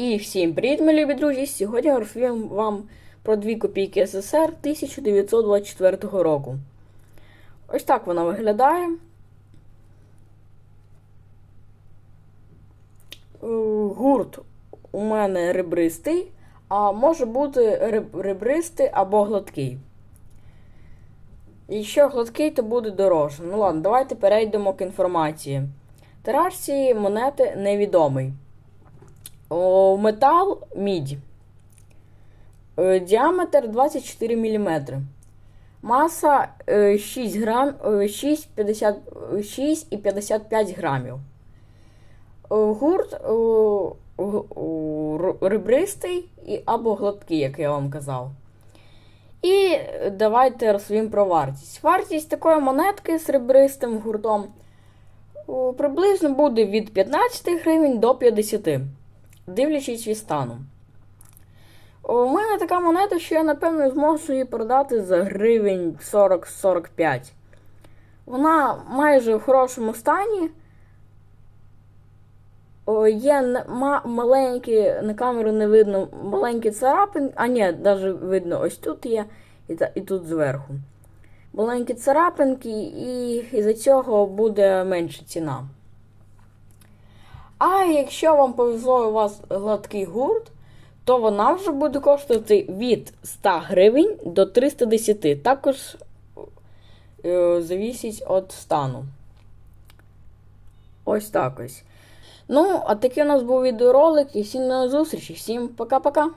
І всім привіт, мої любі друзі! Сьогодні я розповім вам про 2 копійки СССР 1924 року. Ось так вона виглядає. Е, Гурт у мене ребристий, а може бути реб- ребристий або гладкий. Якщо гладкий, то буде дорожче. Ну ладно, давайте перейдемо к інформації. Тираж цієї монети невідомий. Метал мідь. Е, Діаметр 24 мм. Маса е, 6 грам, е, 6,50 6,55 грамів. Е, Гурт е, ребристий або гладкий, як я вам казав. І давайте розповім про вартість. Вартість такої монетки з ребристим гуртом приблизно буде від 15 гривень до 50, дивлячись від стану. У мене така монета, що я, напевно, зможу її продати за гривень 40-45. Вона майже в хорошому стані. Є ма- маленькі, на камеру не видно, маленькі царапини, а ні, навіть видно, ось тут є і, і тут зверху. Маленькі царапинки, і із-за цього буде менша ціна. А якщо вам повезло у вас гладкий гурт, то вона вже буде коштувати від 100 гривень до 310. Також е, завісить від стану. Ось так ось. Ну, а такий у нас був відеоролик. І всім на зустрічі. Всім пока-пока.